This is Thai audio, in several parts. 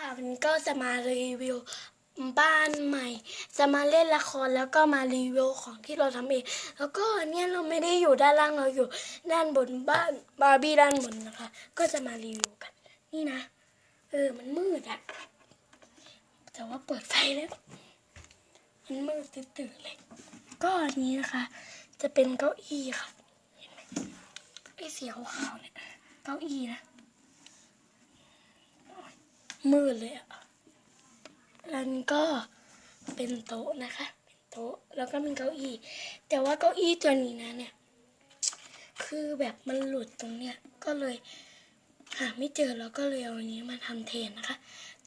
ค่ะวันนี้ก็จะมารีวิวบ้านใหม่ จะมาเล่นละครแล้วก็มารีวิวของที่เราทำเอง แล้วก็เนี่ยเราไม่ได้อยู่ด้านล่างเราอยู่ด้านบนบ้านบาร์บี้ด้านบนนะคะ ก็จะมารีวิวกัน นี่นะ เออมันมืดอะแต่ว่าเปิดไฟแล้ว มันมืดตื่นเลย ก็อันนี้นะคะ จะเป็นเก้าอี้ค่ะเห็นไหมไอ้สีขาวๆเนี่ยเก้าอี้นะ มืดเลยอะแล้วนี่ก็เป็นโต๊ะนะคะ เป็นโต๊ะแล้วก็เป็นเก้าอี้ แต่ว่าเก้าอี้ตัวนี้นะเนี่ย คือแบบมันหลุดตรงเนี้ย ก็เลยหาไม่เจอแล้วก็เลยเอาอันนี้มาทำแทนนะคะ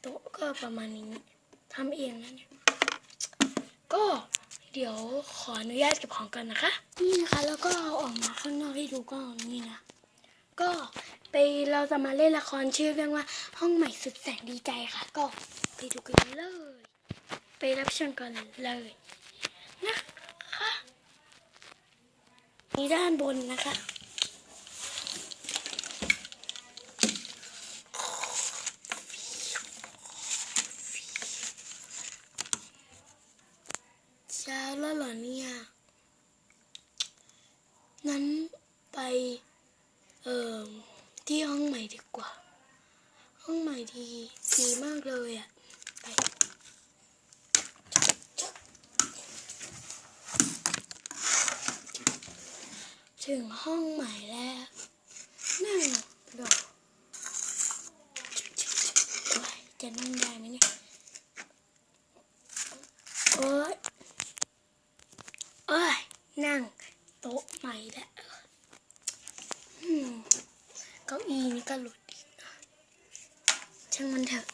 โต๊ะก็ประมาณนี้ทำเองนะเนี่ย ก็เดี๋ยวขออนุญาตเก็บของกันนะคะ นี่นะคะ แล้วก็เอาออกมาข้างนอกให้ดูก็นี่นะ ก็ ไปเราจะมาเล่นละครชื่อเรื่องว่า ห้องใหม่สุดแสนดีใจค่ะ ก็ไปดูกันเลย ไปรับชมกันเลยนะคะนี่ด้านบนนะคะ เช้าแล้วเหรอเนี่ย นั้นไป เอ่อที่ห้องใหม่ดีกว่า ห้องใหม่ดีดีมากเลยอะไปถึงห้องใหม่แล้วนั่งรอจะนั่งได้ไหมเนี่ยโอ๊ยโอ๊ยนั่งโต๊ะใหม่แล้วเก้าอี้นี่ก็หลุด ช่างมันเถอะ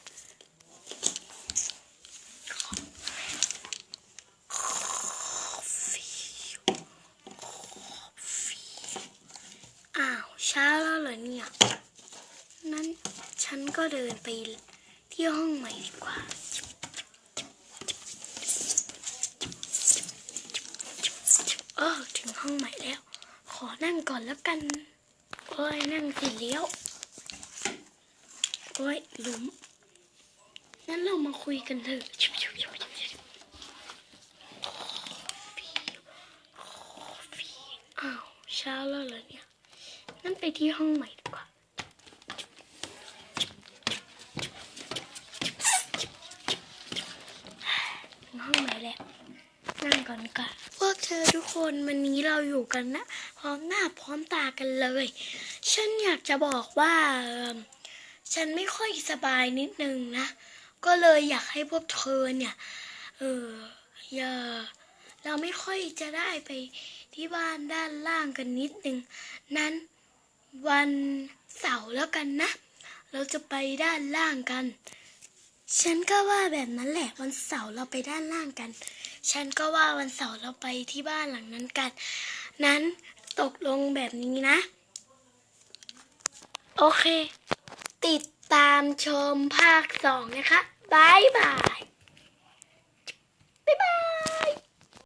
อ้าวเช้าแล้วเหรอเนี่ย นั้นฉันก็เดินไปที่ห้องใหม่ดีกว่าเออถึงห้องใหม่แล้ว ขอนั่งก่อนแล้วกัน โอ้ยนั่งสร็จแล้ว โอ้ยลุมงั้นเรามาคุยกันเถอะอ้าวเช้าแล้วเหรอเนี่ยงั้นไปที่ห้องใหม่ดีกว่าห้องใหม่แล้วนั่งก่อนก่อนพวกเธอทุกคนวันนี้เราอยู่กันนะ พร้อมหน้าพร้อมตากันเลย ฉันอยากจะบอกว่า ฉันไม่ค่อยสบายนิดนึงนะ ก็เลยอยากให้พวกเธอเนี่ย เอออย่าเราไม่ค่อยจะได้ไปที่บ้านด้านล่างกันนิดนึง นั้นวันเสาร์แล้วกันนะ เราจะไปด้านล่างกัน ฉันก็ว่าแบบนั้นแหละ วันเสาร์เราไปด้านล่างกัน ฉันก็ว่าวันเสาร์เราไปที่บ้านหลังนั้นกัน นั้นตกลงแบบนี้นะ โอเค ติดตามชมภาคสองนะคะบายบาย บ๊ายบาย